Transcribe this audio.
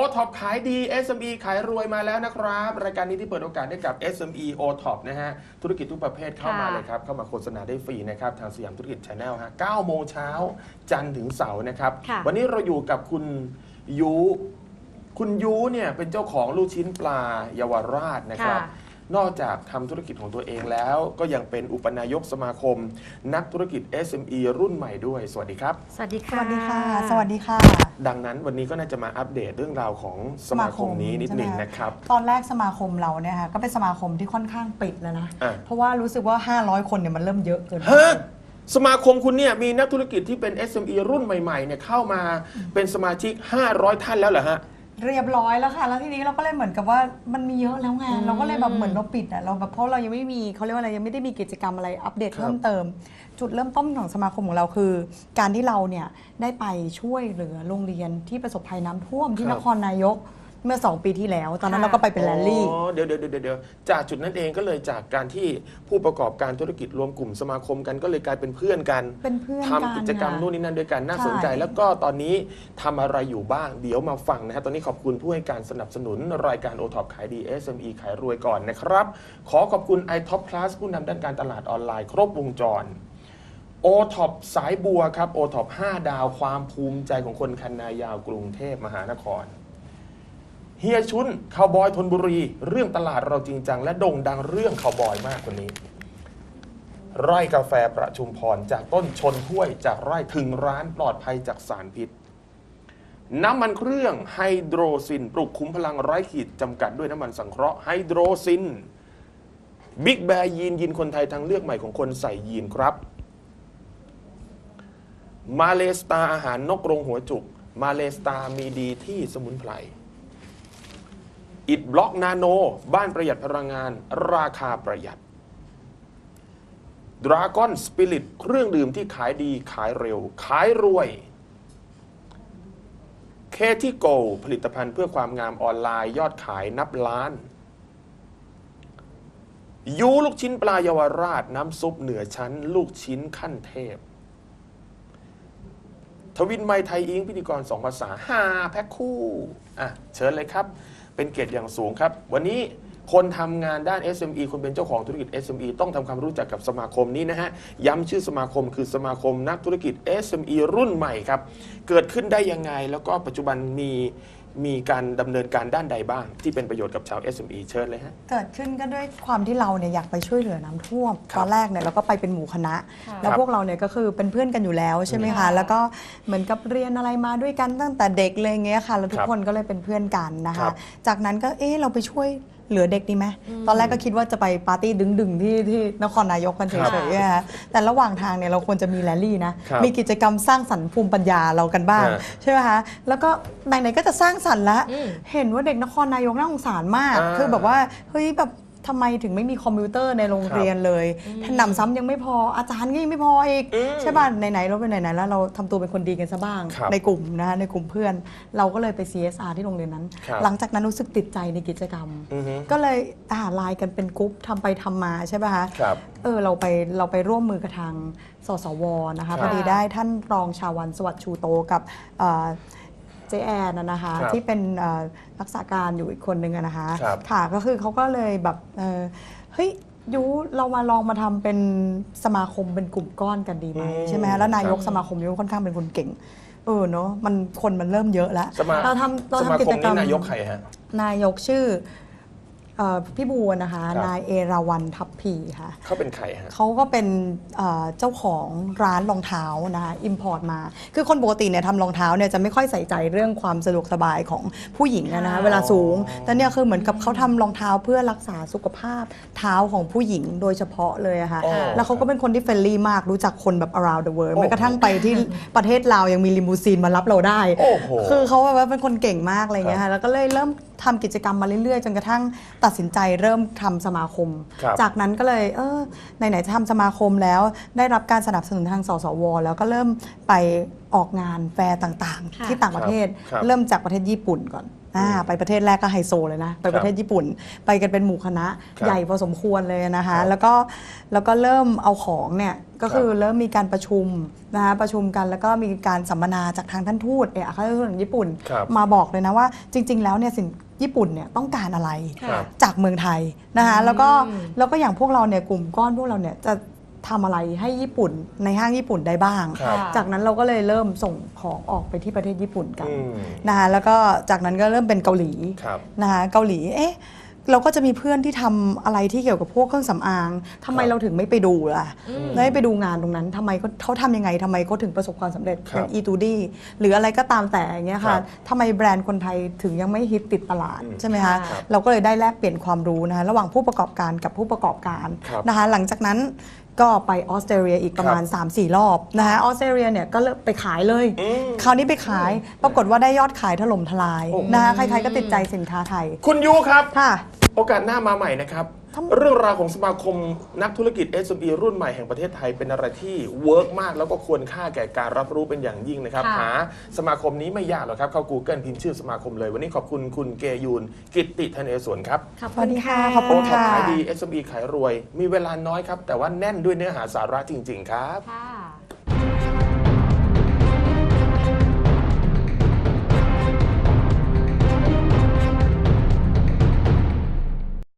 โอท็อปขายดี SME ขายรวยมาแล้วนะครับ รายการนี้ที่เปิดโอกาสให้กับ SME o t o p นะฮะ ธุรกิจทุกประเภทเข้ามาค่ะเลยครับ เข้ามาโฆษณาได้ฟรีนะครับ ทางสยามธุรกิจชาแนลฮะ9โมงเช้าจันทร์ถึงเสาร์นะครับ ค่ะ วันนี้เราอยู่กับคุณยูคุณยูเนี่ยเป็นเจ้าของลูกชิ้นปลาเยาวราชนะครับ ค่ะ นอกจากทำธุรกิจของตัวเองแล้ว ก็ยังเป็นอุปนายกสมาคม นักธุรกิจ SME รุ่นใหม่ด้วย สวัสดีครับ สวัสดีสค่ะวัสดีค่ะ สวัสดีค่ะ ดังนั้นวันนี้ก็น่าจะมาอัปเดตเรื่องราวของสมาคมนี้นิดหนึ่งใช่ไหมนะครับ ตอนแรกสมาคมเราเนี่ยค่ะก็เป็นสมาคมที่ค่อนข้างปิดแล้วนะอะเพราะว่ารู้สึกว่า 500 คนเนี่ยมันเริ่มเยอะเกินไปฮะสมาคมคุณเนี่ยมีนักธุรกิจที่เป็น SME รุ่นใหม่ๆเนี่ยเข้ามาเป็นสมาชิก 500 ท่านแล้วเหรอฮะ เรียบร้อยแล้วค่ะ แล้วทีนี้เราก็เลยเหมือนกับว่ามันมีเยอะแล้วไงอืมเราก็เลยแบบเหมือนเราปิดอะเราแบบเพราะเรายังไม่มีเขาเรียกว่าอะไรยังไม่ได้มีกิจกรรมอะไรอัปเดตครับเพิ่มเติม จุดเริ่มต้นของสมาคมของเราคือ การที่เราเนี่ยได้ไปช่วยเหลือโรงเรียนที่ประสบภัยน้ำท่วมที่นครนายก เมื่อ 2 ปีที่แล้ว ตอนนั้นเราก็ไปเป็นแรลลี่ อ๋อเดี๋ยวเดี๋ยวเดี๋ยวเดี๋ยวจากจุดนั้นเองก็เลยจากการที่ผู้ประกอบการธุรกิจรวมกลุ่มสมาคมกันก็เลยกลายเป็นเพื่อนกันเป็นเพื่อนทำกิจกรรมค่ะนู่นนี่นั่นด้วยกันน่าใช่สนใจแล้วก็ตอนนี้ทำอะไรอยู่บ้าง เดี๋ยวมาฟังนะฮะตอนนี้ขอบคุณผู้ให้การสนับสนุนรายการ o t o p ขายดี SME ขายรวยก่อนนะครับ ขอขอบคุณ iTop Plus ผู้นำด้านการตลาดออนไลน์ครบวงจร o t o p สายบัวครับ o t o p 5ดาวความภูมิใจของคนคันนายาวกรุงเทพมหานคร เฮียชุนคาวบอยธนบุรี เรื่องตลาดเราจริงจัง และโด่งดังเรื่องคาวบอยมากคนนี้ ไร่กาแฟประชุมพรจากต้นชนห้วยจากไร่ถึงร้านปลอดภัยจากสารพิษ น้ำมันเครื่องไฮโดรซิน ปลุกคุ้มพลังไร้ขีดจำกัดด้วยน้ำมันสังเคราะห์ไฮโดรซินบิ๊กแบร์ยีนยินคนไทยทางเลือกใหม่ของคนใส่ยีนครับ มาเลสตาอาหารนกกรงหัวจุก มาเลสตามีดีที่สมุนไพร อิดบล็อกนาโน บ้านประหยัดพลังงาน ราคาประหยัดดราก้อนสปิริตเครื่องดื่มที่ขายดีขายเร็ว ขายรวยเคที่โกผลิตภัณฑ์เพื่อความงามออนไลน์ยอดขายนับล้าน ยูลูกชิ้นปลาเยาวราชน้ำซุปเหนือชั้น ลูกชิ้นขั้นเทพ ทวินไมไทยอิงพิธีกรสองภาษาห้าแพ็คคู่ อะ เชิญเลยครับ เป็นเกียรติอย่างสูงครับ วันนี้คนทำงานด้าน SME คนเป็นเจ้าของธุรกิจ SME ต้องทำความรู้จักกับสมาคมนี้นะฮะ ย้ำชื่อสมาคมคือสมาคมนักธุรกิจ SME รุ่นใหม่ครับ เกิดขึ้นได้ยังไงแล้วก็ปัจจุบันมี มีการดำเนินการด้านใดบ้าง ที่เป็นประโยชน์กับชาว SME เชิญเลยฮะ เกิดขึ้นก็ด้วยความที่เราเนี่ยอยากไปช่วยเหลือน้ำท่วมครับตอนแรกเนี่ยเราก็ไปเป็นหมู่คณะ ค่ะแล้วครับพวกเราเนี่ยก็คือเป็นเพื่อนกันอยู่แล้วใช่ไหมค่ะคะแล้วก็เหมือนกับเรียนอะไรมาด้วยกันตั้งแต่เด็กเลยอย่างเงี้ยค่ะ แล้วทุคกรับคนก็เลยเป็นเพื่อนกันนะครัคะ บจากนั้นก็เออเราไปช่วย เหลือเด็กดีไหมอืมตอนแรกก็คิดว่าจะไปปาร์ตี้ดึงๆที่ที่นครนายกกันเฉครับยๆนะคะแต่ระหว่างทางเนี่ยเราควรจะมีแรลลี่นะครับมีกิจกรรมสร้างสรรค์ภูมิปัญญาเรากันบ้างฮะใช่ไหมคะ แล้วก็ไหนๆก็จะสร้างสรรค์แล้วอืมเห็นว่าเด็กนครนายกน่าสงสารมากอ่าคือแบบว่าเฮ้ยแบบ ทำไมถึงไม่มีคอมพิวเตอร์ในโรงเรียนเลยหนำซ้ำยังไม่พออาจารย์ก็ยังไม่พออีกอืมใช่ป่ะไหนๆเราเป็นไหนๆแล้วเราทำตัวเป็นคนดีกันซะบ้างครับในกลุ่มนะคะในกลุ่มเพื่อน เราก็เลยไป CSR ที่โรงเรียนนั้นครับหลังจากนั้นรู้สึกติดใจในกิจกรรมอือฮึก็เลยอ่าไลน์กันเป็นกรุ๊ปทำไปทำมาใช่ป่ะคะครับเออเราไปเราไปร่วมมือกับทางสสวนะครัคะบพอดีได้ท่านรองชาวันสวัสดิ์ชูโตกับ เอ่อเจแอนนะนะคะครับที่เป็นเอ่อรักษาการอยู่อีกคนนึงอะนะคะครับ ค่ะก็คือเขาก็เลยแบบเออเฮ้ยยูเรามาลองมาทำเป็นสมาคมเป็นกลุ่มก้อนกันดีไหมอืมใช่ไหมแล้วนายกครับสมาคมยูค่อนข้างเป็นคนเก่งเออเนาะมันคนมันเริ่มเยอะแล้วสมาเราทำเราสมาทำกิคจมกรรนี้ม นายกใครฮะ นายกชื่อ เอ่อพี่บัวนะคะ ครับ นายเอราวันทัพพีค่ะ เขาเป็นใครฮะ เขาก็เป็นเอ่อเจ้าของร้านรองเท้านะคะอิมพอร์ตมา คือคนปกติเนี่ยทำรองเท้าเนี่ยจะไม่ค่อยใส่ใจเรื่องความสะดวกสบายของผู้หญิงอะนะคะค่ะเวลาสูง แต่เนี่ยคือเหมือนกับเขาทำรองเท้าเพื่อรักษาสุขภาพเท้าของผู้หญิงโดยเฉพาะเลยอะค่ะ อ๋อแล้วเขาก็เป็นคนที่เฟรนลี่มากรู้จักคนแบบ around the world โอ้แม้กระทั่งไปที่ประเทศลาวยังมีลิมูซีนมารับเราได้ โอ้โห คือเขาแบบว่าเป็นคนเก่งมากอะไรอย่างเงี้ยค่ะแล้วก็เลยเริ่ม ทำกิจกรรมมาเรื่อยๆ จนกระทั่งตัดสินใจเริ่มทำสมาคม ครับ จากนั้นก็เลยเออไหนๆจะทำสมาคมแล้ว ได้รับการสนับสนุนทางสสว แล้วก็เริ่มไปออกงานแฟร์ต่างค่ะๆที่ต่างประเทศครับ เริ่มจากประเทศญี่ปุ่นก่อน อ่าไปประเทศแรกก็ไฮโซเลยนะ ไปประเทศญี่ปุ่น ไปกันเป็นหมู่คณะครับใหญ่พอสมควรเลยนะครัคะบแล้วก็แล้วก็เริ่มเอาของเนี่ยก็คือครับเริ่มมีการประชุมนะคะประชุมกันแล้วก็มีการสัมมนาจากทางท่านทูตเอกอัครราชทูตของญี่ปุ่นครับมาบอกเลยนะว่าจริง ๆ แล้วเนี่ยสินญี่ปุ่นเนี่ยต้องการอะไรครับจากเมืองไทยนะคะอืมแล้วก็แล้วก็อย่างพวกเราเนี่ยกลุ่มก้อนพวกเราเนี่ยจะ ทำอะไรให้ญี่ปุ่นในห้างญี่ปุ่นได้บ้าง ครับ จากนั้นเราก็เลยเริ่มส่งของออกไปที่ประเทศญี่ปุ่นกันอืมนะคะแล้วก็จากนั้นก็เริ่มเป็นเกาหลีครับ นะคะเกาหลีเอ๊ะเราก็จะมีเพื่อนที่ทำอะไรที่เกี่ยวกับพวกเครื่องสำอางทำไมครับ เราถึงไม่ไปดูล่ะอืมไม่ไปดูงานตรงนั้นทำไมเขาเขาทำยังไงทำไมเขาถึงประสบความสำเร็จครับอย่าง e 2 d หรืออะไรก็ตามแต่อย่างเงี้ยครัค่ะบทำไมแบรนด์คนไทยถึงยังไม่ฮิตติดตลาดอืม ใช่ไหมคะครับเราก็เลยได้แลกเปลี่ยนความรู้นะคะระหว่างผู้ประกอบการกับผู้ประกอบการ ครับ นะคะหลังจากนั้น ก็ไปออสเตรเลียอีกประมาณ 3-4 รอบนะคะออสเตรเลียเนี่ยก็เริ่มไปขายเลย อืม คราวนี้ไปขายปรากฏว่าได้ยอดขายถล่มทลายโอ้โห นะคะใครๆก็ติดใจสินค้าไทย คุณยูครับ ค่ะ โอกาสหน้ามาใหม่นะครับทำไม เรื่องราวของสมาคมนักธุรกิจ SME รุ่นใหม่แห่งประเทศไทยเป็นอะไรที่เวิร์กมากแล้วก็ควรค่าแก่การรับรู้เป็นอย่างยิ่งนะครับค่ะหาสมาคมนี้ไม่ยากหรอกครับ เข้า Google พิมพ์ชื่อสมาคมเลย วันนี้ขอบคุณคุณเกยูน กิตติธเนศวรครับ ขอบสคุวัสณดีค่ะค่ะ ขอบคุณโอท็อปค่ะขายดี SME ขายรวย มีเวลาน้อยครับ แต่ว่าแน่นด้วยเนื้อหาสาระจริง ๆ ครับค่ะ